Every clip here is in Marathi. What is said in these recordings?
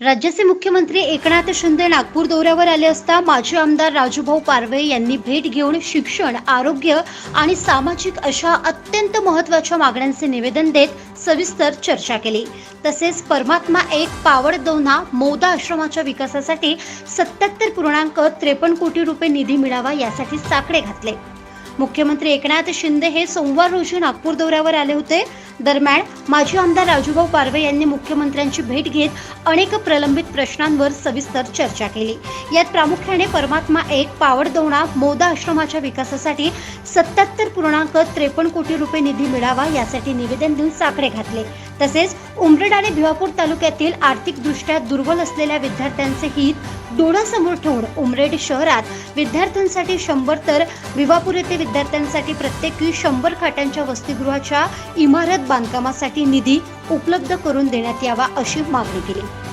राज्याचे मुख्यमंत्री एकनाथ शिंदे नागपूर दौऱ्यावर आले असता माजी आमदार राजूभाऊ पारवे यांनी भेट घेऊन शिक्षण आरोग्य आणि सामाजिक अशा अत्यंत महत्त्वाच्या मागण्यांचे निवेदन देत सविस्तर चर्चा केली. तसेच परमात्मा एक पावड दोन्हा मोदा आश्रमाच्या विकासासाठी सत्याहत्तर पूर्णांक त्रेपन्न कोटी रुपये निधी मिळावा यासाठी साकडे घातले. मुख्यमंत्री एकनाथ शिंदे हे सोमवार रोजी नागपूर दौऱ्यावर आले होते. दरम्यान माजी आमदार राजूभाऊ पारवे यांनी मुख्यमंत्र्यांची भेट घेत अनेक प्रलंबित प्रश्नांवर सविस्तर चर्चा केली. यात प्रामुख्याने परमात्मा एक पावडदोणा मोदा आश्रमाच्या विकासासाठी सत्याहत्तर पूर्णांक त्रेपन्न कोटी रुपये निधी मिळावा यासाठी निवेदन देऊन साकडे घातले. तसेच उमरेड आणि भिवापूर तालुक्यातील आर्थिकदृष्ट्या दुर्बल असलेल्या विद्यार्थ्यांचे हित डोळ्यासमोर ठेवून उमरेड शहरात विद्यार्थ्यांसाठी शंभर तर भिवापूर येथे विद्यार्थ्यांसाठी प्रत्येकी शंभर खाटांच्या वसतिगृहाच्या इमारत बांधकामासाठी निधी उपलब्ध करून देण्यात यावा अशी मागणी केली.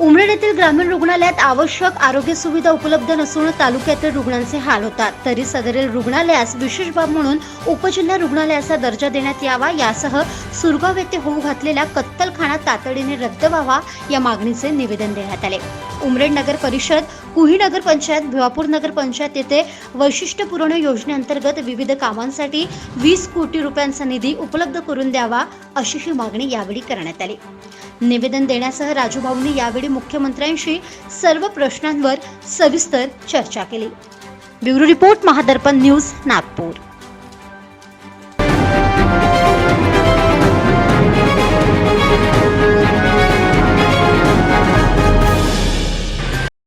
उमरेड येथील ग्रामीण रुग्णालयात आवश्यक आरोग्य सुविधा उपलब्ध नसून तालुक्यातील रुग्णांचे हाल होतात. तरी सदरील रुग्णालयास विशेष बाब म्हणून उपजिल्हा रुग्णालयाचा दर्जा देण्यात यावा यासह सुरगाव येथे होऊ घातलेला कत्तलखाना तातडीने रद्द व्हावा या मागणीचे निवेदन देण्यात आले. उमरेड नगर परिषद कुही नगर पंचायत भिवापूर नगर पंचायत येथे वैशिष्ट्यपूर्ण योजनेअंतर्गत विविध कामांसाठी वीस कोटी रुपयांचा निधी उपलब्ध करून द्यावा अशी ही मागणी यावेळी करण्यात आली. निवेदन देण्यासह राजूभाऊंनी यावेळी मुख्यमंत्र्यांशी सर्व प्रश्नांवर सविस्तर चर्चा केली. Bureau report Mahadarpan news Nagpur.